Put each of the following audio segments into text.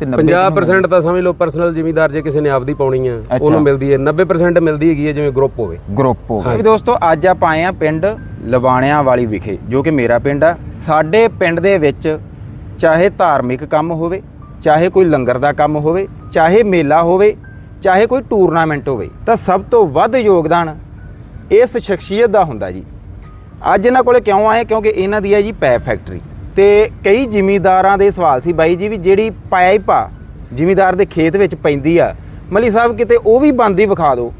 ਤੇ 90 ਕਿਹਨੂੰ 50% ਤਾਂ ਸਮਝ ਲਓ ਪਰਸਨਲ ਜ਼ਿਮੀਦਾਰ ਜੇ ਕਿਸੇ ਨੇ ਆਪਦੀ ਪਾਉਣੀ ਆ। ਉਹਨੂੰ ਮਿਲਦੀ ਹੈ। 90% ਮਿਲਦੀ ਹੈਗੀ ਹੈ ਜਿਵੇਂ ਗਰੁੱਪ ਹੋਵੇ। ਗਰੁੱਪ ਹੋ ਗਿਆ ਵੀ ਦੋਸਤੋ ਅੱਜ ਆਪਾਂ ਆਏ ਆ ਪਿੰਡ ਲਵਾਣਿਆਂ ਵਾਲੀ ਵਿਖੇ ਜੋ ਕਿ ਮੇਰਾ ਪਿੰਡ ਆ। ਸਾਡੇ ਪਿੰਡ ਦੇ ਵਿੱਚ ਚਾਹੇ ਧਾਰਮਿਕ ਕੰਮ ਹੋਵੇ ਚਾਹੇ ਕੋਈ ਲੰਗਰ ਦਾ ਕੰਮ ਹੋਵੇ ਚਾਹੇ ਮੇਲਾ ਹੋਵੇ ਚਾਹੇ ਕੋਈ ਟੂਰਨਾਮੈਂਟ ਹੋਵੇ ਤਾਂ ਸਭ ਤੋਂ ਵੱਧ ਯੋਗਦਾਨ ਇਸ ਸ਼ਖਸੀਅਤ ਦਾ ਹੁੰਦਾ ਜੀ। ਅੱਜ ਇਹਨਾਂ ਕੋਲੇ ਕਿਉਂ ਆਏ? ਕਿਉਂਕਿ ਇਹਨਾਂ ਦੀ ਹੈ ਜੀ ਪੈਪ ਫੈਕਟਰੀ। ਤੇ ਕਈ ਜ਼ਿਮੀਂਦਾਰਾਂ ਦੇ ਸਵਾਲ ਸੀ ਬਾਈ ਜੀ ਵੀ ਜਿਹੜੀ ਪਾਈਪ ਆ ਜ਼ਿਮੀਂਦਾਰ ਦੇ ਖੇਤ ਵਿੱਚ ਪੈਂਦੀ ਆ ਮਲੀ ਸਾਹਿਬ ਕਿਤੇ ਉਹ ਵੀ ਬੰਦੀ ਵਿਖਾ ਦਿਓ।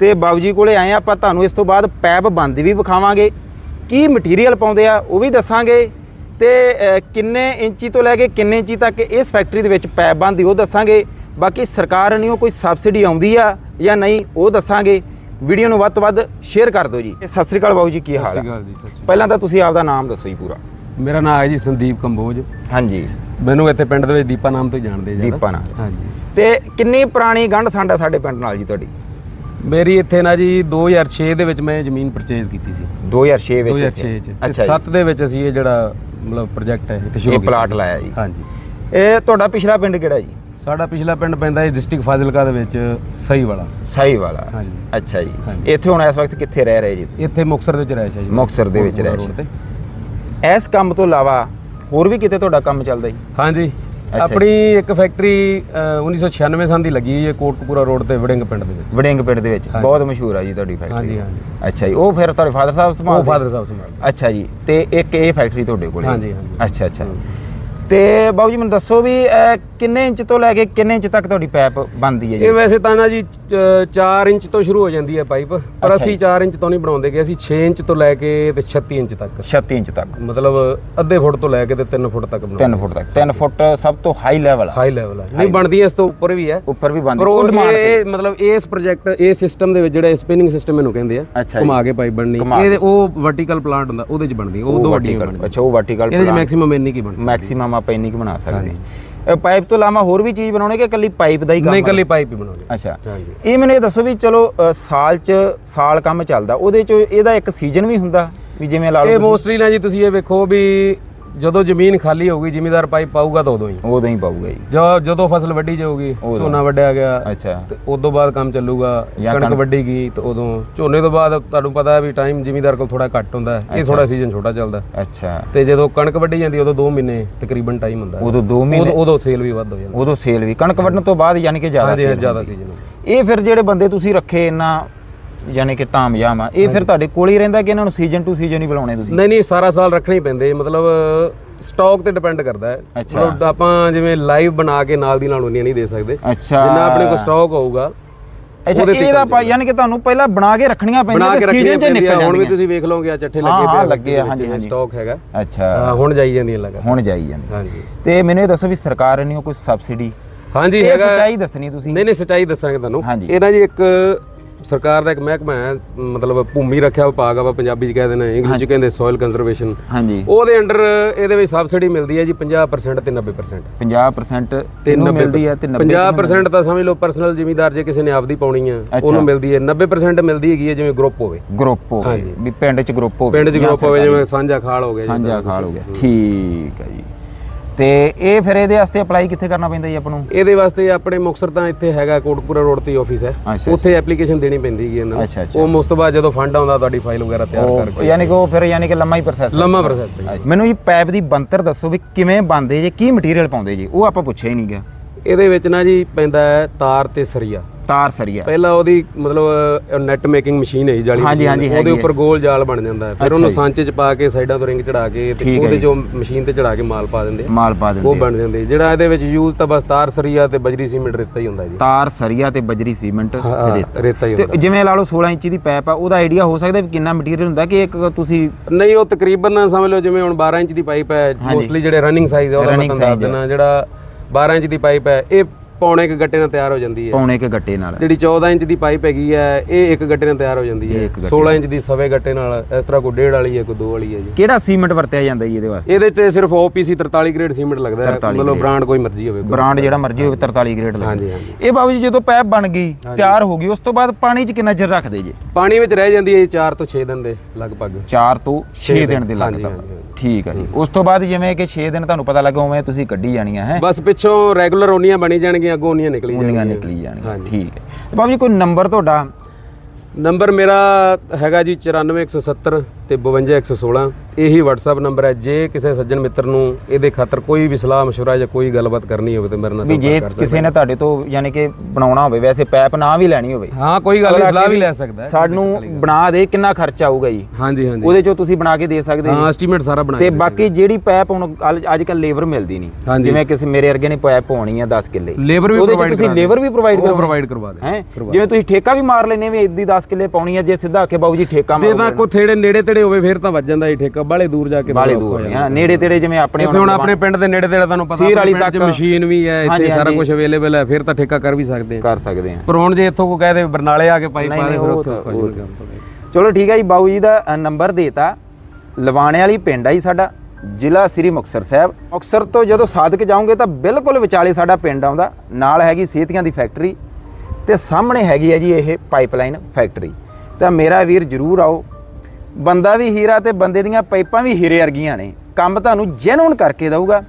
ਤੇ ਬਾਬੂ ਜੀ ਕੋਲੇ ਆਏ ਆ ਆਪਾਂ ਤੁਹਾਨੂੰ ਇਸ ਤੋਂ ਬਾਅਦ ਪੈਪ ਬੰਦੀ ਵੀ ਵਿਖਾਵਾਂਗੇ। ਕੀ ਮਟੀਰੀਅਲ ਪਾਉਂਦੇ ਆ ਉਹ ਵੀ ਦੱਸਾਂਗੇ। ਤੇ ਅ, ਕਿੰਨੇ ਇੰਚੀ ਤੋਂ ਲੈ ਕੇ ਕਿੰਨੇ ਇੰਚੀ ਤੱਕ ਇਸ ਫੈਕਟਰੀ ਦੇ ਵਿੱਚ ਪੈਪ ਬੰਦੀ ਉਹ ਦੱਸਾਂਗੇ। ਬਾਕੀ ਸਰਕਾਰ ਨੇ ਕੋਈ ਸਬਸਿਡੀ ਆਉਂਦੀ ਆ ਜਾਂ ਨਹੀਂ ਉਹ ਦੱਸਾਂਗੇ। ਵੀਡੀਓ ਨੂੰ ਵੱਧ ਤੋਂ ਵੱਧ ਸ਼ੇਅਰ ਕਰ ਦਿਓ ਜੀ। ਸਤਿ ਸ੍ਰੀ ਅਕਾਲ ਬਾਬੂ ਜੀ ਕੀ ਹਾਲ ਸਤਿ ਹੈ ਸ਼੍ਰੀ ਅਕਾਲ ਜੀ ਸਤਿ ਸ਼੍ਰੀ ਪਹਿਲਾਂ ਤਾਂ ਤੁਸੀਂ ਆਪਦਾ ਨਾਮ ਦੱਸੋ ਜੀ ਪੂਰਾ। ਮੇਰਾ ਨਾਮ ਹੈ ਜੀ ਸੰਦੀਪ ਕੰਬੋਜ। ਹਾਂਜੀ। ਮੈਨੂੰ ਇੱਥੇ ਪਿੰਡ ਦੇ ਵਿੱਚ ਦੀਪਾ ਨਾਮ ਤੋਂ ਹੀ ਜਾਣਦੇ ਜ਼ਿਆਦਾ। ਦੀਪਾ ਨਾਮ। ਹਾਂਜੀ। ਤੇ ਕਿੰਨੀ ਪੁਰਾਣੀ ਗੰਢ ਸਾਡਾ ਸਾਡੇ ਪਿੰਡ ਨਾਲ ਜੀ ਤੁਹਾਡੀ? ਮੇਰੀ ਇੱਥੇ ਨਾ ਜੀ 2006 ਦੇ ਵਿੱਚ ਮੈਂ ਜ਼ਮੀਨ ਪਰਚੇਜ਼ ਕੀਤੀ ਸੀ। 2006 ਵਿੱਚ 2006 ਚ। ਅੱਛਾ 7 ਦੇ ਵਿੱਚ ਅਸੀਂ ਇਹ ਜਿਹੜਾ ਮਤਲਬ ਪ੍ਰੋਜੈਕਟ ਹੈ ਇੱਥੇ ਜੀ ਸ਼ੁਰੂ ਇਹ ਕੀਤਾ ਪਲਾਟ ਸੀ। ਲਾਇਆ ਜੀ। ਹਾਂਜੀ। ਇਹ ਤੁਹਾਡਾ ਪਿਛਲਾ ਪਿੰਡ ਕਿਹੜਾ ਜੀ? ਸਾਡਾ ਪਿਛਲਾ ਪਿੰਡ ਪੈਂਦਾ ਹੈ ਡਿਸਟ੍ਰਿਕਟ ਫਾਜ਼ਿਲਕਾ ਦੇ ਵਿੱਚ ਸਹੀ ਵਾਲਾ ਸਾਈ ਵਾਲਾ ਹਾਂਜੀ। ਅੱਛਾ ਜੀ। ਇੱਥੇ ਹੁਣ ਇਸ ਵਕਤ ਕਿੱਥੇ ਰਹਿ ਰਹੇ ਜੀ? ਇੱਥੇ ਮੁਕਸਰ ਦੇ ਵਿੱਚ ਰਹਿਸ਼ ਹੈ ਜੀ। ਮੁਕਤਸਰ ਦੇ ਵਿੱਚ road ਤੇ। ਇਸ ਕੰਮ ਤੋਂ ਇਲਾਵਾ ਹੋਰ ਵੀ ਕਿਤੇ ਤੁਹਾਡਾ ਕੰਮ ਚੱਲਦਾ ਜੀ? ਹਾਂਜੀ। ਆਪਣੀ ਇੱਕ ਫੈਕਟਰੀ ਅ, 1996 ਸਾਲ ਦੀ ਲੱਗੀ ਹੋਈ ਹੈ ਕੋਟਕਪੂਰਾ ਰੋਡ ਤੇ ਵੜਿੰਗ ਪਿੰਡ ਦੇ ਵਿੱਚ। ਵੜਿੰਗ ਪਿੰਡ ਦੇ ਵਿੱਚ। ਬਹੁਤ ਮਸ਼ਹੂਰ ਆ ਜੀ ਤੁਹਾਡੀ ਫੈਕਟਰੀ। ਹਾਂਜੀ, ਹਾਂਜੀ। ਅੱਛਾ ਜੀ ਉਹ ਫਿਰ ਤੁਹਾਡੇ ਫਾਦਰ ਸਾਹਿਬ ਉਹ ਸੰਭਾਲਦੇ ਫਾਦਰ ਸਾਹਿਬ ਸੰਭਾਲਦੇ। ਅੱਛਾ ਜੀ ਤੇ ਇੱਕ ਇਹ ਫੈਕਟਰੀ ਤੁਹਾਡੇ ਕੋਲ? ਹਾਂਜੀ, ਹਾਂਜੀ। ਅੱਛਾ ਅੱਛਾ। ਤੇ ਬਾਬੂ ਜੀ ਮੈਨੂੰ ਦੱਸੋ ਵੀ ਇਹ ਕਿੰਨੇ ਇੰਚ ਤੋਂ ਲੈ ਕੇ ਕਿੰਨੇ ਇੰਚ ਤੱਕ ਤੁਹਾਡੀ ਪਾਈਪ ਬਣਦੀ ਹੈ ਜੀ? ਇਹ ਵੈਸੇ ਤਾਂ ਨਾ ਜੀ 4 ਇੰਚ ਤੋਂ ਸ਼ੁਰੂ ਹੋ ਜਾਂਦੀ ਹੈ ਪਾਈਪ ਪਰ ਅਸੀਂ 4 ਇੰਚ ਤੋਂ ਨਹੀਂ ਬਣਾਉਂਦੇ ਕਿ ਅਸੀਂ 6 ਇੰਚ ਤੋਂ ਲੈ ਕੇ ਤੇ 36 ਇੰਚ ਤੱਕ। 36 ਇੰਚ ਤੱਕ। ਮਤਲਬ ਅੱਧੇ ਫੁੱਟ ਤੋਂ ਲੈ ਕੇ ਤੇ 3 ਫੁੱਟ ਤੱਕ 3 ਫੁੱਟ ਤੱਕ। 3 ਫੁੱਟ ਸਭ ਤੋਂ ਹਾਈ ਲੈਵਲ ਆ। ਹਾਈ ਲੈਵਲ ਹੈ ਨਹੀਂ ਬਣਦੀਆਂ ਇਸ ਤੋਂ ਉੱਪਰ ਵੀ ਹੈ। ਉੱਪਰ ਵੀ ਬਣਦੀ। ਪਰ ਉਹ। ਇਹ ਮਤਲਬ ਇਸ ਪ੍ਰੋਜੈਕਟ ਇਹ ਸਿਸਟਮ ਦੇ ਵਿੱਚ ਜਿਹੜਾ ਸਪਿਨਿੰਗ ਸਿਸਟਮ ਇਹਨੂੰ ਕਹਿੰਦੇ ਆ। ਘੁਮਾ ਕੇ ਪਾਈਪ ਬਣਨੀ। ਇਹ ਉਹ ਵਰਟੀਕਲ ਪਲਾਂਟ ਹੁੰਦਾ ਉਹਦੇ ਚ ਬਣਦੀ ਉਹ ਦੋ ਵੱਡੀਆਂ ਅੱਛਾ ਉਹ ਵਰਟੀਕਲ ਇਹਦੇ ਚ ਮੈਕਸਿਮਮ ਇੰਨੀ ਕੀ ਬਣ ਸਕਦੀ ਮੈਕਸਿਮਮ ਆਪਾਂ ਇੰਨੀ ਕੁ ਬਣਾ ਸਕਦੇ ਇਹ ਪਾਈਪ ਤੋਂ ਇਲਾਵਾ ਹੋਰ ਵੀ ਚੀਜ਼ ਬਣਾਉਣੇ ਕਿ ਇਕੱਲੀ ਪਾਈਪ ਦਾ ਹੀ ਕੰਮ ਨਹੀਂ? ਕੱਲੀ ਪਾਈਪ ਹੀ ਬਣਾਉਂਦੇ ਅੱਛਾ। ਇਹ ਮੈਨੂੰ ਇਹ ਦੱਸੋ ਵੀ ਚਲੋ ਸਾਲ ਚ ਸਾਲ ਕੰਮ ਚੱਲਦਾ ਉਹਦੇ ਚ ਇਹਦਾ ਇੱਕ ਸੀਜ਼ਨ ਵੀ ਹੁੰਦਾ ਵੀ ਜਿਵੇਂ ਲਾ ਇਹ ਲਓ ਤੁਸੀਂ- ਮੋਸਟਲੀ ਨਾ ਜੀ ਤੁਸੀਂ ਇਹ ਵੇਖੋ ਵੀ ਜਦੋਂ ਜ਼ਮੀਨ ਖਾਲੀ ਹੋਊਗੀ ਜ਼ਿਮੀਦਾਰ ਪਾਈਪ ਪਾਊਗਾ ਤਾਂ ਉਦੋਂ ਹੀ। ਉਦੋਂ ਹੀ ਪਾਊਗਾ ਜੀ। ਜਦੋਂ ਜਦੋਂ ਫਸਲ ਵੱਢੀ ਜਾਊਗੀ ਉਦੋਂ। ਝੋਨਾ ਵੱਢਿਆ ਗਿਆ ਅੱਛਾ। ਤੇ ਉਦੋਂ ਬਾਅਦ ਕੰਮ ਚੱਲੂਗਾ ਜਾਂ ਕਣਕ ਕਣਕ- ਵੱਢੀ ਗਈ ਤੇ ਉਦੋਂ। ਝੋਨੇ ਤੋਂ ਬਾਅਦ ਤੁਹਾਨੂੰ ਪਤਾ ਹੈ ਵੀ ਟਾਈਮ ਜ਼ਿਮੀਦਾਰ ਕੋਲ ਥੋੜਾ ਘੱਟ ਹੁੰਦਾ ਹੈ ਇਹ ਥੋੜਾ ਸੀਜ਼ਨ ਛੋਟਾ ਚੱਲਦਾ। ਹੈ। ਅੱਛਾ। ਤੇ ਜਦੋਂ ਕਣਕ ਵੱਢੀ ਜਾਂਦੀ ਉਦੋਂ 2 ਮਹੀਨੇ ਤਕਰੀਬਨ ਟਾਈਮ ਹੁੰਦਾ। ਹੈ। ਉਦੋਂ 2 ਉਦੋਂ ਮਹੀਨੇ। ਉਦੋਂ ਸੇਲ ਵੀ ਵੱਧ ਹੋ ਜਾਂਦੀ। ਉਦੋਂ ਸੇਲ ਵੀ। ਕਣਕ ਵੱਢਣ ਤੋਂ ਬਾਅਦ ਯਾਨੀ ਕਿ ਜ਼ਿਆਦਾ ਹਾਂਜੀ sale ਜ਼ਿਆਦਾ ਹੁੰਦੀ। ਸੀਜ਼ਨ ਇਹ ਫਿਰ ਜਿਹੜੇ ਬੰਦੇ ਤੁਸੀਂ ਰੱਖੇ ਇੰਨਾ ਯਾਨੀ ਕਿ ਤਾਮਯਾਮ ਆ। ਇਹ ਫਿਰ ਤੁਹਾਡੇ ਕੋਲ ਹੀ ਰਹਿੰਦਾ ਕਿ ਇਹਨਾਂ ਨੂੰ ਸੀਜ਼ਨ ਟੂ ਸੀਜ਼ਨ ਹੀ ਬੁਲਾਉਣੇ ਤੁਸੀਂ? ਨਹੀਂ ਨਹੀਂ ਸਾਰਾ ਸਾਲ ਰੱਖਣੇ ਹੀ ਪੈਂਦੇ। ਮਤਲਬ ਸਟਾਕ ਤੇ ਡਿਪੈਂਡ ਕਰਦਾ ਹੈ। ਅੱਛਾ। ਮਤਲਬ ਆਪਾਂ ਜਿਵੇਂ ਲਾਈਵ ਬਣਾ ਕੇ ਨਾਲ ਦੀ ਨਾਲ ਉਨੀਆਂ ਨਹੀਂ ਦੇ ਸਕਦੇ। ਜਿੰਨਾ ਆਪਣੇ ਕੋਲ ਸਟਾਕ ਹੋਊਗਾ ਅੱਛਾ ਇਹਦਾ ਪਾ ਯਾਨੀ ਕਿ ਤੁਹਾਨੂੰ ਪਹਿਲਾਂ ਬਣਾ ਕੇ ਰੱਖਣੀਆਂ ਪੈਂਦੀਆਂ ਸੀਜ਼ਨ ਚ ਨਿਕਲ ਪੈਂਦੀਆਂ। ਹੁਣ ਵੀ ਜਾਂਦੀਆਂ ਤੁਸੀਂ ਵੇਖ ਲਓਗੇ ਆ ਚੱਠੇ ਲੱਗੇ ਪਏ ਲੱਗੇ ਆ, ਹਾਂਜੀ, ਹਾਂਜੀ। ਸਟਾਕ ਹੈਗਾ। ਅੱਛਾ। ਹੁਣ ਜਾਈ ਜਾਂਦੀਆਂ ਲਗਾ ਹੁਣ ਜਾਈ ਜਾਂਦੀ ਹਾਂਜੀ। ਤੇ ਮੈਨੂੰ ਇਹ ਦੱਸੋ ਵੀ ਸਰਕਾਰ ਨੇ ਕੋਈ ਸਬਸਿਡੀ ਹਾਂਜੀ ਇਹ ਹੈਗਾ। ਸੱਚਾਈ ਦੱਸਣੀ ਤੁਸੀਂ? ਨਹੀਂ ਨਹੀਂ ਸੱਚਾਈ ਦੱਸਾਂਗੇ ਤੁਹਾਨੂੰ। ਇਹਦਾ ਜੀ ਇੱਕ ਸਰਕਾਰ ਦਾ ਇੱਕ ਮਹਿਕਮਾ ਹੈ ਮਤਲਬ ਭੂਮੀ ਰੱਖਿਆ ਵਿਭਾਗ ਆ ਪੰਜਾਬੀ ਚ ਕਹਿੰਦੇ ਨੇ ਇੰਗਲਿਸ਼ ਚ ਕਹਿੰਦੇ ਸੋਇਲ ਕੰਜ਼ਰਵੇਸ਼ਨ ਹਾਂਜੀ। ਉਹਦੇ ਅੰਡਰ ਇਹਦੇ ਵਿੱਚ ਸਬਸਿਡੀ ਮਿਲਦੀ ਹੈ ਜੀ 50% ਤੇ 90% 50% ਤੈਨੂੰ ਮਿਲਦੀ ਹੈ ਤੇ 90 50% ਤਾਂ ਸਮਝ ਲਓ ਪਰਸਨਲ ਜ਼ਿਮੀਦਾਰ ਜੇ ਕਿਸੇ ਨੇ ਆਪਦੀ ਪਾਉਣੀ ਆ। ਉਹਨੂੰ ਮਿਲਦੀ ਹੈ। 90% ਮਿਲਦੀ ਹੈਗੀ ਹੈ ਜਿਵੇਂ ਗਰੁੱਪ ਹੋਵੇ। ਗਰੁੱਪ ਹੋਵੇ। ਹਾਂਜੀ। ਵੀ ਪਿੰਡ ਚ ਗਰੁੱਪ ਹੋਵੇ। ਪਿੰਡ 'ਚ ਗਰੁੱਪ ਹੋਵੇ ਜਿਵੇਂ ਸਾਂਝਾ ਖਾਲ ਹੋ ਗਿਆ ਸਾਂਝਾ ਖਾਲ ਹੋ। ਗਿਆ। ਠੀਕ ਹੈ ਜੀ। ਤੇ ਇਹ ਫਿਰ ਇਹਦੇ ਵਾਸਤੇ ਅਪਲਾਈ ਕਿੱਥੇ ਕਰਨਾ ਪੈਂਦਾ ਜੀ ਆਪਾਂ ਨੂੰ? ਇਹਦੇ ਵਾਸਤੇ ਆਪਣੇ ਮੁਕਸਰ ਤਾਂ ਇੱਥੇ ਹੈਗਾ ਕੋਟਪੁਰਾ ਰੋਡ ਤੇ ਆਫਿਸ ਹੈ। ਅੱਛਾ, ਉੱਥੇ ਐਪਲੀਕੇਸ਼ਨ ਦੇਣੀ ਪੈਂਦੀ ਹੈਗੀ ਇਹਨਾਂ ਅੱਛਾ, ਨੂੰ। ਉਹ ਉਸ ਤੋਂ ਬਾਅਦ ਜਦੋਂ ਫੰਡ ਆਉਂਦਾ ਤੁਹਾਡੀ ਫਾਈਲ ਵਗੈਰਾ ਤਿਆਰ ਉਹ ਕਰਕੇ। ਯਾਨੀ ਕਿ ਉਹ ਫਿਰ ਯਾਨੀ ਕਿ ਲੰਮਾ ਹੀ ਪ੍ਰੋਸੈਸ ਲੰਮਾ ਪ੍ਰੋਸੈਸ ਹੈ ਮੈਨੂੰ ਜੀ ਪਾਈਪ ਦੀ ਬੰਤਰ ਦੱਸੋ ਵੀ ਕਿਵੇਂ ਬਣਦੇ ਜੇ ਕੀ ਮਟੀਰੀਅਲ ਪਾਉਂਦੇ ਜੀ? ਉਹ ਆਪਾਂ ਪੁੱਛਿਆ ਹੀ ਨਹੀਂ ਗਿਆ। ਇਹਦੇ ਵਿੱਚ ਨਾ ਜੀ ਪੈਂਦਾ ਹੈ ਤਾਰ ਤੇ ਸਰੀਆ। ਤਾਰ ਸਰੀਆ ਪਹਿਲਾਂ ਉਹਦੀ ਮਤਲਬ ਨੈਟ ਮੇਕਿੰਗ ਮਸ਼ੀਨ ਹੈ ਜਾਲੀ ਹਾਂਜੀ, ਹਾਂਜੀ, ਉਹਦੇ ਹੈਗੀ ਹੈ। ਉੱਪਰ ਗੋਲ ਜਾਲ ਬਣ ਜਾਂਦਾ ਹੈ। ਫਿਰ ਅੱਛਾ ਉਹਨੂੰ ਜੀ। ਸਾਂਚੇ ਚ ਪਾ ਕੇ ਸਾਈਡਾਂ ਤੋਂ ਰਿੰਗ ਚੜਾ ਕੇ ਤੇ ਠੀਕ ਹੈ ਉਹਦੇ ਜੀ। ਜੋ ਮਸ਼ੀਨ ਤੇ ਚੜਾ ਕੇ ਮਾਲ ਪਾ ਦਿੰਦੇ ਆ। ਮਾਲ ਪਾ ਉਹ ਦਿੰਦੇ ਆ। ਬਣ ਜਾਂਦੇ ਜਿਹੜਾ ਇਹਦੇ ਵਿੱਚ ਯੂਜ਼ ਤਾਂ ਬਸ ਤਾਰ ਸਰੀਆ ਤੇ ਬਜਰੀ ਸੀਮੈਂਟ ਰੇਤਾ ਹੀ ਹੁੰਦਾ ਜੀ। ਤਾਰ ਸਰੀਆ ਤੇ ਬਜਰੀ ਸੀਮੈਂਟ ਹਾਂ, ਰੇਤਾ। ਹੀ ਤੇ ਹੁੰਦਾ। ਜਿਵੇਂ ਲਾ ਲਓ 16 ਇੰਚੀ ਦੀ ਪਾਈਪ ਆ ਉਹਦਾ ਆਈਡੀਆ ਹੋ ਸਕਦਾ ਵੀ ਕਿੰਨਾ ਮਟੀਰੀਅਲ ਹੁੰਦਾ ਕਿ ਇੱਕ ਤੁਸੀਂ ਨਹੀਂ ਉਹ ਤਕਰੀਬਨ ਸਮਝ ਲਓ ਜਿਵੇਂ ਹੁਣ 12 ਇੰਚ ਦੀ ਪਾਈਪ ਹੈ ਮੋਸਟਲੀ ਜਿਹੜੇ ਰਨਿੰਗ ਸਾਈਜ਼ ਹੈ ਉਹਦਾ ਮੈਂ Running ਤੁਹਾਨੂੰ ਦੱਸ size ਦਿੰਦਾ ਜਿਹੜਾ 12 ਇੰਚ ਦੀ ਪਾਈਪ ਹੈ ਇਹ ਪੌਣੇ ਇੱਕ ਗੱਟੇ ਨਾਲ ਤਿਆਰ ਹੋ ਜਾਂਦੀ ਹੈ। ਪੌਣੇ ਕੇ ਗੱਟੇ ਨਾਲ। ਜਿਹੜੀ 14 ਇੰਚ ਦੀ ਪਾਈਪ ਹੈਗੀ ਹੈ ਇਹ ਇੱਕ ਗੱਟੇ ਨਾਲ ਤਿਆਰ ਹੋ ਜਾਂਦੀ ਇਹ ਹੈ ਇੱਕ ਗੱਟੇ 16 ਇੰਚ ਦੀ ਸਵੇ ਗੱਟੇ ਨਾਲ ਇਸ ਤਰ੍ਹਾਂ ਕੋਈ ਡੇਢ ਵਾਲੀ ਹੈ ਕੋਈ ਦੋ ਵਾਲੀ ਹੈ ਜੀ। ਕਿਹੜਾ ਸੀਮੈਂਟ ਵਰਤਿਆ ਜਾਂਦਾ ਜੀ ਇਹਦੇ ਵਾਸਤੇ? ਇਹਦੇ ਤੇ ਸਿਰਫ OPC 43 ਗ੍ਰੇਡ ਸੀਮੈਂਟ ਲੱਗਦਾ ਹੈ। 43 ਮਤਲਬ ਬ੍ਰਾਂਡ ਕੋਈ ਮਰਜ਼ੀ ਹੋਵੇ ਕੋਈ। ਬ੍ਰਾਂਡ ਜਿਹੜਾ ਮਰਜ਼ੀ ਹੋਵੇ 43 ਗ੍ਰੇਡ ਲੱਗਦਾ। ਹਾਂਜੀ ਹਾਂਜੀ। ਇਹ ਬਾਬੂ ਜੀ ਜਦੋਂ ਪਾਈਪ ਬਣ ਗਈ ਤਿਆਰ ਹੋ ਗਈ ਉਸ ਤੋਂ ਬਾਅਦ ਪਾਣੀ 'ਚ ਕਿੰਨਾ ਚਿਰ ਰੱਖਦੇ ਜੀ? ਪਾਣੀ ਵਿੱਚ ਰਹਿ ਜਾਂਦੀ ਹੈ 4 ਤੋਂ 6 ਦਿਨ ਦੇ ਲਗਭਗ। 4 ਤੋਂ 6 ਦਿਨ ਦੇ ਹਾਂਜੀ, ਲੱਗਦਾ ਹਾਂਜੀ, ਹਾਂਜੀ। ਠੀਕ ਹੈ ਜੀ। ਉਸ ਤੋਂ ਬਾਅਦ ਜਿਵੇਂ ਕਿ 6 ਦਿਨ ਤੁਹਾਨੂੰ ਪਤਾ ਲੱਗਾ ਉਵੇਂ ਤੁਸੀਂ ਕੱਢੀ ਜਾਣੀਆਂ ਹੈ? ਬਸ ਪਿੱਛੋਂ ਰੈਗੂਲਰ ਉਹਨੀਆਂ ਬਣੀ ਜਾਣਗੀਆਂ ਅੱਗੋਂ ਉਹਨੀਆਂ ਨਿਕਲੀ ਜਾਣਗੀਆਂ। ਨਿਕਲੀ ਜਾਣਗੀਆਂ। ਠੀਕ ਹੈ ਬਾਬੂ ਜੀ ਕੋਈ ਨੰਬਰ ਤੁਹਾਡਾ ਨੰਬਰ ਮੇਰਾ ਹੈਗਾ ਜੀ 94170 ਤੇ 52116 ਇਹੀ WhatsApp ਨੰਬਰ ਹੈ ਜੇ ਕਿਸੇ ਸੱਜਣ ਮਿੱਤਰ ਨੂੰ ਇਹਦੇ ਖਾਤਰ ਕੋਈ ਵੀ ਸਲਾਹ مشورہ ਜਾਂ ਕੋਈ ਗੱਲਬਾਤ ਕਰਨੀ ਹੋਵੇ ਤੇ ਮੇਰੇ ਨਾਲ ਵੀ ਜੇ ਸੰਪਰਕ ਕਰ ਕਿਸੇ ਨੇ ਤੁਹਾਡੇ ਤੋਂ ਯਾਨੀ ਕਿ ਬਣਾਉਣਾ ਹੋਵੇ ਵੈਸੇ ਪੈਪ ਨਾ ਵੀ ਲੈਣੀ ਹੋਵੇ ਸਕਦਾ ਹਾਂ ਕੋਈ ਗੱਲ ਨਹੀਂ ਸਲਾਹ ਵੀ ਲੈ ਸਕਦਾ ਹੈ। ਸਾਨੂੰ ਬਣਾ ਦੇ ਕਿੰਨਾ ਖਰਚਾ ਆਊਗਾ ਜੀ ਹਾਂਜੀ ਹਾਂਜੀ ਉਹਦੇ ਚੋਂ ਤੁਸੀਂ ਬਣਾ ਕੇ ਦੇ ਸਕਦੇ ਜੀ ਹਾਂ ਐਸਟੀਮੇਟ ਸਾਰਾ ਬਣਾ ਤੇ ਕੇ ਬਾਕੀ ਜਿਹੜੀ ਪੈਪ ਹੁਣ ਅੱਜ ਕੱਲ ਲੇਬਰ ਮਿਲਦੀ ਨਹੀਂ ਹਾਂਜੀ। ਜਿਵੇਂ ਕਿਸੇ ਮੇਰੇ ਵਰਗੇ ਨੇ ਪੈਪ ਪਾਉਣੀ ਆ 10 ਕਿੱਲੇ ਲੇਬਰ ਵੀ ਉਹਦੇ ਚ provide ਤੁਸੀਂ ਕਰਾ ਲੇਬਰ ਵੀ ਪ੍ਰੋਵਾਈਡ ਉਹ ਕਰੋ provide ਕਰਵਾ ਦੇ ਹੈ ਜਿਵੇਂ ਤੁਸੀਂ ਠੇਕਾ ਵੀ ਮਾਰ ਲੈਨੇ ਵੀ ਇਦਾਂ 10 ਕਿੱਲੇ ਪਾਉਣੀ ਆ ਜੇ ਸਿੱਧਾ ਆਖੇ ਬਾਬੂ ਜੀ ਠੇਕਾ ਤੇ ਮਾਰੋ ਤਾਂ ਕੋ ਥੇੜੇ ਨੇੜੇ ਤੇੜੇ ਹੋਵੇ ਫਿਰ ਤਾਂ ਵੱਜ ਜਾਂਦਾ ਇਹ ਠੇਕਾ। ਬਾਲੇ ਦੂਰ ਜਾ ਕੇ ਬਾਲੇ ਦੂਰ ਹਾਂ ਨੇੜੇ ਤੇੜੇ ਜਿਵੇਂ ਆਪਣੇ ਹੁਣ ਆਪਣੇ ਪਿੰਡ ਦੇ ਨੇੜੇ ਤੇੜੇ ਤੁਹਾਨੂੰ ਪਤਾ ਸੀਰ ਵਾਲੀ ਤੱਕ। ਮਸ਼ੀਨ ਵੀ ਹੈ ਇੱਥੇ ਸਾਰਾ। ਕੁਝ ਅਵੇਲੇਬਲ ਹੈ ਫਿਰ ਤਾਂ ਠੇਕਾ ਕਰ ਵੀ ਸਕਦੇ ਆ ਕਰ ਸਕਦੇ ਆ ਪਰ ਹੁਣ ਜੇ ਇੱਥੋਂ ਕੋ ਕਹਦੇ ਬਰਨਾਲੇ ਆ ਕੇ ਪਾਈਪ ਨਹੀਂ, ਪਾ ਦੇ ਨਹੀਂ, ਫਿਰ ਉੱਥੇ। ਚਲੋ ਠੀਕ ਹੈ ਜੀ ਬਾਬੂ ਜੀ ਦਾ ਨੰਬਰ ਦੇਤਾ। ਲਵਾਣੇ ਵਾਲੀ ਪਿੰਡ ਆ ਜੀ ਸਾਡਾ ਜ਼ਿਲ੍ਹਾ ਸ੍ਰੀ ਮੁਕਤਸਰ ਸਾਹਿਬ। ਮੁਕਤਸਰ ਤੋਂ ਜਦੋਂ ਸਾਦਕ ਜਾਓਗੇ ਤਾਂ ਬਿਲਕੁਲ ਵਿਚਾਲੇ ਸਾਡਾ ਪਿੰਡ ਆਉਂਦਾ। ਨਾਲ ਹੈਗੀ ਸੇਤੀਆਂ ਦੀ ਫੈਕਟਰੀ ਤੇ ਸਾਹਮਣੇ ਹੈਗੀ ਹੈ ਜੀ ਇਹ ਪਾਈਪਲਾਈਨ ਫੈਕਟਰੀ। ਤਾਂ ਮੇਰਾ ਵੀਰ ਜਰੂਰ ਆਓ ਬੰਦਾ ਵੀ ਹੀਰਾ ਤੇ ਬੰਦੇ ਦੀਆਂ ਪਾਈਪਾਂ ਵੀ ਹੀਰੇ ਵਰਗੀਆਂ ਨੇ। ਕੰਮ ਤੁਹਾਨੂੰ ਜੈਨੂਨ ਕਰਕੇ ਦਊਗਾ।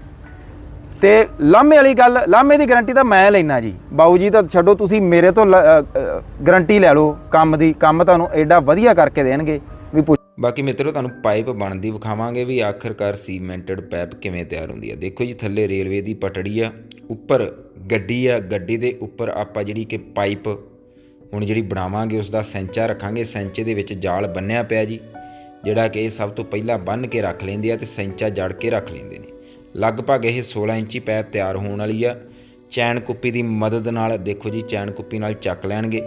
ਤੇ ਲਾਮੇ ਵਾਲੀ ਗੱਲ, ਲਾਮੇ ਦੀ ਗਾਰੰਟੀ ਤਾਂ ਮੈਂ ਲੈਣਾ ਜੀ। ਬਾਊ ਜੀ ਤਾਂ ਛੱਡੋ, ਤੁਸੀਂ ਮੇਰੇ ਤੋਂ ਗਾਰੰਟੀ ਲੈ ਲਓ ਕੰਮ ਦੀ। ਕੰਮ ਤੁਹਾਨੂੰ ਐਡਾ ਵਧੀਆ ਕਰਕੇ ਦੇਣਗੇ ਵੀ ਪੁੱਛ- ਬਾਕੀ ਮਿੱਤਰੋ, ਤੁਹਾਨੂੰ ਪਾਈਪ ਬਣਦੀ ਵਿਖਾਵਾਂਗੇ ਵੀ ਆਖਰਕਾਰ ਸੀਮੈਂਟਡ ਪਾਈਪ ਕਿਵੇਂ ਤਿਆਰ ਹੁੰਦੀ ਹੈ ਦੇਖੋ ਜੀ, ਥੱਲੇ ਰੇਲਵੇ ਦੀ ਪਟੜੀ ਆ, ਉੱਪਰ ਗੱਡੀ ਆ। ਗੱਡੀ ਦੇ ਉੱਪਰ ਆਪਾਂ ਜਿਹੜੀ ਕਿ ਪਾਈਪ ਹੁਣ ਜਿਹੜੀ ਬਣਾਵਾਂਗੇ ਉਸ ਦਾ ਸੈਂਚਾ ਰੱਖਾਂਗੇ। ਸੈਂਚੇ ਦੇ ਵਿੱਚ ਜਾਲ ਬੰਨਿਆ ਪਿਆ ਜੀ। ਜਿਹੜਾ ਕਿ ਸਭ ਤੋਂ ਪਹਿਲਾਂ ਬੰਨ ਕੇ ਰੱਖ ਲੈਂਦੇ ਆ ਤੇ ਸੈਂਚਾ ਜੜ ਕੇ ਰੱਖ ਲੈਂਦੇ ਨੇ। ਲਗਭਗ ਇਹ 16 ਇੰਚੀ ਪੈਪ ਤਿਆਰ ਹੋਣ ਵਾਲੀ ਆ। ਚੈਨ ਕੁੱਪੀ ਦੀ ਮਦਦ ਨਾਲ, ਦੇਖੋ ਜੀ, ਚੈਨ ਕੁੱਪੀ ਨਾਲ ਚੱਕ ਲੈਣਗੇ।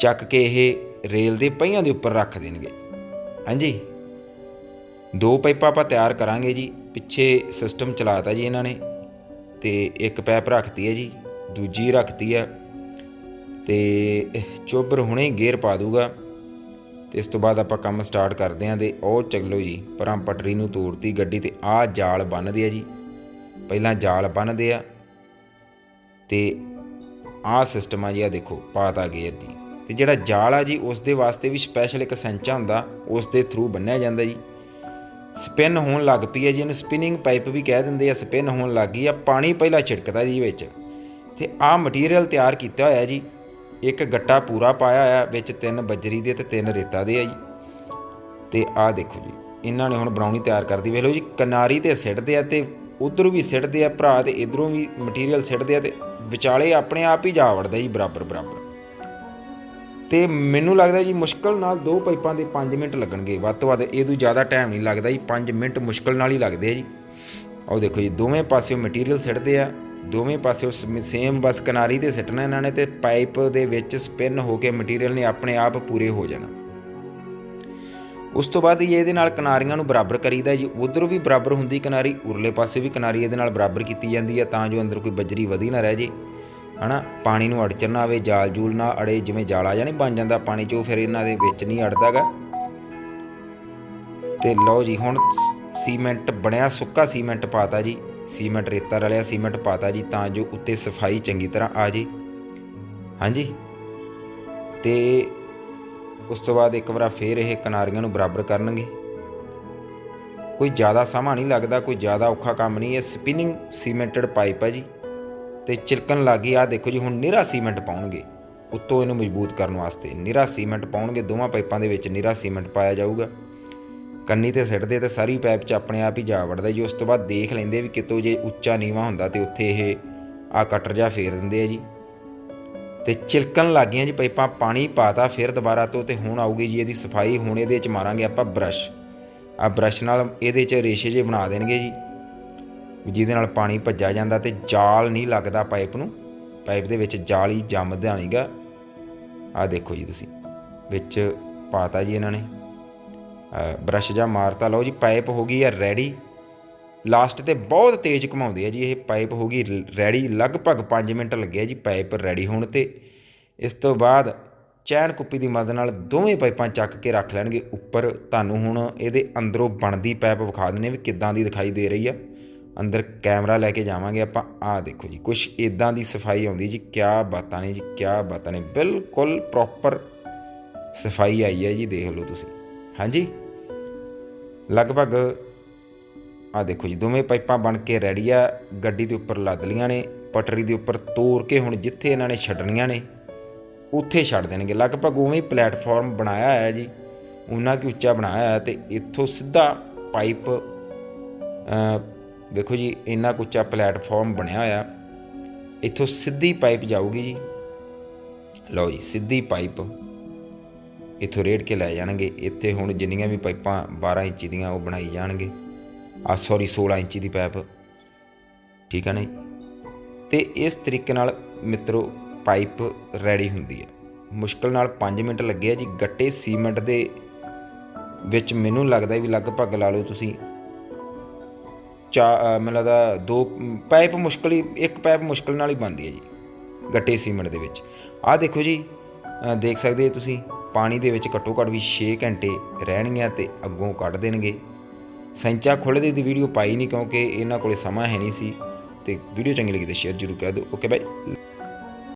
ਚੱਕ ਕੇ ਇਹ ਰੇਲ ਦੇ ਪਹੀਆਂ ਦੇ ਉੱਪਰ ਰੱਖ ਦੇਣਗੇ। ਹਾਂਜੀ? ਦੋ ਪਾਈਪਾਂ ਆਪਾਂ ਤਿਆਰ ਕਰਾਂਗੇ ਜੀ। ਪਿੱਛੇ ਸਿਸਟਮ ਚਲਾਤਾ ਜੀ ਇਹਨਾਂ ਨੇ ਤੇ ਇੱਕ ਪੈਪ ਰੱਖਤੀ ਹੈ ਜੀ, ਦੂਜੀ ਰੱਖਤੀ ਹੈ ਤੇ ਚੋਬਰ ਹੁਣੇ ਗੇਅਰ ਪਾ ਦੂਗਾ ਤੇ ਇਸ ਤੋਂ ਬਾਅਦ ਆਪਾਂ ਕੰਮ ਸਟਾਰਟ ਕਰਦੇ ਆਂ ਤੇ ਉਹ ਚੱਲੋ ਜੀ, ਪਰਾਂ ਪਟਰੀ ਨੂੰ ਤੋੜਤੀ ਗੱਡੀ ਤੇ ਆਹ ਜਾਲ ਬੰਨਦੇ ਆ ਜੀ। ਪਹਿਲਾਂ ਜਾਲ ਬੰਨਦੇ ਆ ਤੇ ਆਹ ਸਿਸਟਮ ਆ ਜੀ ਆ ਦੇਖੋ, ਪਾਤਾ ਗੇਅਰ ਜੀ। ਤੇ ਜਿਹੜਾ ਜਾਲ ਆ ਜੀ ਉਸ ਦੇ ਵਾਸਤੇ ਵੀ ਸਪੈਸ਼ਲ ਇੱਕ ਸੈਂਚਾ ਹੁੰਦਾ ਉਸ ਦੇ ਥਰੂ ਬੰਨਿਆ ਜਾਂਦਾ ਜੀ। ਸਪਿਨ ਹੋਣ ਲੱਗ ਪਈ ਹੈ ਜੀ, ਇਹਨੂੰ ਸਪਿਨਿੰਗ ਪਾਈਪ ਵੀ ਕਹਿ ਦਿੰਦੇ ਆ ਸਪਿਨ ਹੋਣ ਲੱਗ ਗਈ ਆ, ਪਾਣੀ ਪਹਿਲਾਂ ਛਿੜਕਦਾ ਜੀ ਵਿੱਚ। ਤੇ ਆਹ ਮਟੀਰੀਅਲ ਤਿਆਰ ਕੀਤਾ ਹੋਇਆ ਜੀ ਇੱਕ ਗੱਟਾ ਪੂਰਾ ਪਾਇਆ ਹੋਇਆ, ਵਿੱਚ ਤਿੰਨ ਬੱਜਰੀ ਦੇ ਤੇ ਤਿੰਨ ਰੇਤਾ ਦੇ ਆ ਜੀ ਤੇ ਆਹ ਦੇਖੋ ਜੀ, ਇਹਨਾਂ ਨੇ ਹੁਣ ਬਣਾਉਣੀ ਤਿਆਰ ਕਰਦੀ ਵੇਖ ਲਓ ਜੀ, ਕਿਨਾਰੀ ਤੇ ਸਿੱਟਦੇ ਆ ਤੇ ਉਧਰੋਂ ਵੀ ਸਿੱਟਦੇ ਆ ਭਰਾ ਤੇ ਇਧਰੋਂ ਵੀ ਮਟੀਰੀਅਲ ਸਿੱਟਦੇ ਆ ਤੇ ਵਿਚਾਲੇ ਆਪਣੇ ਆਪ ਹੀ ਜਾ ਵੜਦਾ ਜੀ ਬਰਾਬਰ ਬਰਾਬਰ। ਤੇ ਮੈਨੂੰ ਲੱਗਦਾ ਜੀ ਮੁਸ਼ਕਲ ਨਾਲ ਦੋ ਪਾਈਪਾਂ ਦੇ 5 ਮਿੰਟ ਲੱਗਣਗੇ। ਵੱਧ ਤੋਂ ਵੱਧ ਇਹ ਤੋਂ ਜ਼ਿਆਦਾ ਟਾਈਮ ਨਹੀਂ ਲੱਗਦਾ ਜੀ 5 ਮਿੰਟ ਮੁਸ਼ਕਲ ਨਾਲ ਹੀ ਲੱਗਦੇ ਆ ਜੀ। ਆਓ ਦੇਖੋ ਜੀ, ਦੋਵੇਂ ਪਾਸਿਓਂ ਮਟੀਰੀਅਲ ਸਿੱਟਦੇ ਆ। ਦੋਵੇਂ ਪਾਸੇ ਪਾਸਿਓਂ ਸੇਮ ਬਸ ਕਿਨਾਰੀ ਤੇ ਸਿੱਟਣਾ ਇਹਨਾਂ ਨੇ ਤੇ ਪਾਈਪ ਦੇ ਵਿੱਚ ਸਪਿਨ ਹੋ ਕੇ ਮਟੀਰੀਅਲ ਨੇ ਆਪਣੇ ਆਪ ਪੂਰੇ ਹੋ ਜਾਣਾ। ਉਸ ਤੋਂ ਬਾਅਦ ਜੀ ਇਹਦੇ ਨਾਲ ਕਿਨਾਰੀਆਂ ਨੂੰ ਬਰਾਬਰ ਕਰੀਦਾ ਜੀ। ਉਧਰੋਂ ਵੀ ਬਰਾਬਰ ਹੁੰਦੀ ਕਿਨਾਰੀ, ਉਰਲੇ ਪਾਸੇ ਵੀ ਕਿਨਾਰੀ ਇਹਦੇ ਨਾਲ ਬਰਾਬਰ ਕੀਤੀ ਜਾਂਦੀ ਹੈ ਤਾਂ ਜੋ ਅੰਦਰ ਕੋਈ ਬਜਰੀ ਵਧੀ ਨਾ ਰਹਿ ਜੇ, ਹਨਾ? ਪਾਣੀ ਨੂੰ ਅੜਚਣ ਨਾ ਆਵੇ, ਜਾਲ ਜੂਲ ਨਾ ਅੜੇ, ਜਿਵੇਂ ਜਾਲਾ ਜਾਂ ਨਹੀਂ ਬਣ ਜਾਂਦਾ ਪਾਣੀ 'ਚੋਂ ਫਿਰ ਇਹਨਾਂ ਦੇ ਵਿੱਚ ਨਹੀਂ ਅੜਦਾਗਾ ਤੇ ਲਓ ਜੀ, ਹੁਣ ਸੀਮੈਂਟ ਬਣਿਆ, ਸੁੱਕਾ ਸੀਮੈਂਟ ਪਾਤਾ ਜੀ। ਸੀਮੈਂਟ ਰੇਤਾ ਰਲਿਆ, ਸੀਮੈਂਟ ਪਾਤਾ ਜੀ, ਤਾਂ ਜੋ ਉੱਤੇ ਸਫ਼ਾਈ ਚੰਗੀ ਤਰ੍ਹਾਂ ਆ ਜੇ। ਹਾਂਜੀ? ਤੇ ਉਸ ਤੋਂ ਬਾਅਦ ਇੱਕ ਵਾਰ ਫੇਰ ਇਹ ਕਿਨਾਰੀਆਂ ਨੂੰ ਬਰਾਬਰ ਕਰਨਗੇ। ਕੋਈ ਜ਼ਿਆਦਾ ਸਮਾਂ ਨਹੀਂ ਲੱਗਦਾ, ਕੋਈ ਜ਼ਿਆਦਾ ਔਖਾ ਕੰਮ ਨਹੀਂ, ਇਹ ਸਪਿਨਿੰਗ ਸੀਮੈਂਟਡ ਪਾਈਪ ਹੈ ਜੀ। ਤੇ ਚਿਲਕਣ ਲੱਗੀ ਆ ਦੇਖੋ ਜੀ, ਹੁਣ ਨਿਰਾ ਸੀਮੈਂਟ ਪਾਉਣਗੇ। ਉੱਤੋਂ ਇਹਨੂੰ ਮਜ਼ਬੂਤ ਕਰਨ ਵਾਸਤੇ ਨਿਰਾ ਸੀਮੈਂਟ ਪਾਉਣਗੇ, ਦੋਵਾਂ ਪਾਈਪਾਂ ਦੇ ਵਿੱਚ ਨਿਰਾ ਸੀਮੈਂਟ ਪਾਇਆ ਜਾਊਗਾ। ਕੰਨੀ ਤੇ ਸਿੱਟਦੇ ਤੇ ਸਾਰੀ ਪਾਈਪ 'ਚ ਆਪਣੇ ਆਪ ਹੀ ਜਾ ਵੜਦਾ ਜੀ। ਉਸ ਤੋਂ ਬਾਅਦ ਦੇਖ ਲੈਂਦੇ ਵੀ ਕਿਤੋਂ ਜੇ ਉੱਚਾ ਨੀਵਾ ਹੁੰਦਾ ਤੇ ਉੱਥੇ ਇਹ ਆ ਕਟਰ ਜਾ ਫੇਰ ਦਿੰਦੇ ਆ ਜੀ। ਤੇ ਚਿਲਕਣ ਗਈਆਂ ਜੀ ਪਾਈਪਾਂ ਪਾਣੀ ਪਾਤਾ, ਫਿਰ ਦੁਬਾਰਾ ਤੋਂ ਤੇ ਹੁਣ ਆਊਗੀ ਜੀ ਇਹਦੀ ਸਫ਼ਾਈ, ਹੁਣ ਇਹਦੇ 'ਚ ਮਾਰਾਂਗੇ ਆਪਾਂ ਬ੍ਰਸ਼। ਆ ਬ੍ਰਸ਼ ਨਾਲ ਇਹਦੇ 'ਚ ਰੇਸ਼ੇ ਜੇ ਬਣਾ ਦੇਣਗੇ ਜੀ। ਜਿਹਦੇ ਨਾਲ ਪਾਣੀ ਭੱਜਾ ਜਾਂਦਾ ਤੇ ਜਾਲ ਨਹੀਂ ਲੱਗਦਾ ਪਾਈਪ ਨੂੰ। ਪਾਈਪ ਦੇ ਵਿੱਚ ਜਾਲ ਹੀ ਜੰਮਦਾ ਨਹੀਂਗਾ ਆ ਦੇਖੋ ਜੀ ਤੁਸੀਂ, ਵਿੱਚ ਪਾਤਾ ਜੀ ਇਹਨਾਂ ਨੇ। ਬ੍ਰਸ਼ ਜਾਂ ਮਾਰਤਾ ਲਓ ਜੀ, ਪਾਈਪ ਹੋ ਗਈ ਆ ਰੈਡੀ ਲਾਸਟ ਤੇ ਬਹੁਤ ਤੇਜ਼ ਘੁਮਾਉਂਦੇ ਆ ਜੀ, ਇਹ ਪਾਈਪ ਹੋ ਗਈ ਰੈਡੀ ਲਗਭਗ 5 ਮਿੰਟ ਲੱਗੇ ਜੀ ਪਾਈਪ ਰੈਡੀ ਹੋਣ ਤੇ। ਇਸ ਤੋਂ ਬਾਅਦ ਚੈਨ ਕੁੱਪੀ ਦੀ ਮਦਦ ਨਾਲ ਦੋਵੇਂ ਪਾਈਪਾਂ ਚੱਕ ਕੇ ਰੱਖ ਲੈਣਗੇ ਉੱਪਰ। ਤੁਹਾਨੂੰ ਹੁਣ ਇਹਦੇ ਅੰਦਰੋਂ ਬਣਦੀ ਪਾਈਪ ਵਿਖਾ ਦਿੰਨੇ ਵੀ ਕਿੱਦਾਂ ਦੀ ਦਿਖਾਈ ਦੇ ਰਹੀ ਆ। ਅੰਦਰ ਕੈਮਰਾ ਲੈ ਕੇ ਜਾਵਾਂਗੇ ਆਪਾਂ। ਆਹ ਦੇਖੋ ਜੀ ਕੁਝ ਇਦਾਂ ਦੀ ਸਫ਼ਾਈ ਆਉਂਦੀ ਜੀ, ਕਿਆ ਬਾਤਾਂ ਨੇ ਜੀ, ਕਿਆ ਬਾਤਾਂ ਨੇ। ਬਿਲਕੁਲ ਪ੍ਰੋਪਰ ਸਫ਼ਾਈ ਆਈ ਹੈ ਜੀ, ਦੇਖ ਲਓ ਤੁਸੀਂ। ਹਾਂਜੀ? ਲਗਭਗ ਆ ਦੇਖੋ ਜੀ, ਦੋਵੇਂ ਪਾਈਪਾਂ ਬਣ ਕੇ ਰੈਡੀ ਆ, ਗੱਡੀ ਦੇ ਉੱਪਰ ਲੱਦ ਲੀਆਂ ਨੇ, ਪਟਰੀ ਦੇ ਉੱਪਰ ਤੋੜ ਕੇ ਹੁਣ ਜਿੱਥੇ ਇਹਨਾਂ ਨੇ ਛੱਡਣੀਆਂ ਨੇ, ਉੱਥੇ ਛੱਡ ਦੇਣਗੇ। ਲਗਭਗ ਉਵੇਂ ਹੀ ਪਲੇਟਫਾਰਮ ਬਣਾਇਆ ਹੋਇਆ ਜੀ ਉਹਨਾਂ ਕੀ ਉੱਚਾ ਬਣਾਇਆ ਹੈ ਤੇ ਇੱਥੋਂ ਸਿੱਧਾ ਪਾਈਪ ਦੇਖੋ ਜੀ, ਇੰਨਾ ਕੁ ਉੱਚਾ ਪਲੇਟਫਾਰਮ ਬਣਿਆ ਹੋਇਆ, ਇੱਥੋਂ ਸਿੱਧੀ ਪਾਈਪ ਜਾਊਗੀ ਜੀ। ਲਓ ਜੀ, ਸਿੱਧੀ ਪਾਈਪ। ਇੱਥੋਂ ਰੇੜ ਕੇ ਲੈ ਜਾਣਗੇ। ਇੱਥੇ ਹੁਣ ਜਿੰਨੀਆਂ ਵੀ ਪਾਈਪਾਂ 12 ਇੰਚੀ ਦੀਆਂ ਉਹ ਬਣਾਈ ਜਾਣਗੇ। ਆ ਸੌਰੀ 16 ਇੰਚੀ ਦੀ ਪਾਈਪ। ਠੀਕ ਹੈ ਨਾ ਜੀ? ਤੇ ਇਸ ਤਰੀਕੇ ਨਾਲ ਮਿੱਤਰੋ ਪਾਈਪ ਰੈਡੀ ਹੁੰਦੀ ਹੈ ਮੁਸ਼ਕਲ ਨਾਲ 5 ਮਿੰਟ ਲੱਗੇ ਆ ਜੀ। ਗੱਟੇ ਸੀਮੈਂਟ ਦੇ ਵਿੱਚ ਮੈਨੂੰ ਲੱਗਦਾ ਵੀ ਲਗਭਗ ਲਾ ਲਓ ਤੁਸੀਂ ਚਾ ਅ, ਮੈਨੂੰ ਲੱਗਦਾ ਦੋ ਪਾਈਪ ਮੁਸ਼ਕਲ ਹੀ ਇੱਕ ਪਾਈਪ ਮੁਸ਼ਕਲ ਨਾਲ ਹੀ ਬਣਦੀ ਹੈ ਜੀ। ਗੱਟੇ ਸੀਮੈਂਟ ਦੇ ਵਿੱਚ। ਆਹ ਦੇਖੋ ਜੀ। ਦੇਖ ਸਕਦੇ ਹੋ ਤੁਸੀਂ। ਪਾਣੀ ਦੇ ਵਿੱਚ ਘੱਟੋ ਘੱਟ ਵੀ 6 ਘੰਟੇ ਰਹਿਣਗੀਆਂ ਤੇ ਅੱਗੋਂ ਕੱਢ ਦੇਣਗੇ। ਸੈਂਚਾ ਖੁੱਲ੍ਹਦੇ ਦੀ ਵੀਡੀਓ ਪਾਈ ਨਹੀਂ ਕਿਉਂਕਿ ਇਹਨਾਂ ਕੋਲੇ ਸਮਾਂ ਹੈ ਨਹੀਂ ਸੀ ਤੇ ਵੀਡੀਓ ਚੰਗੀ ਲੱਗੀ ਤਾਂ ਸ਼ੇਅਰ ਜ਼ਰੂਰ ਕਰ ਦਿਓ। ਓਕੇ ਬਾਈ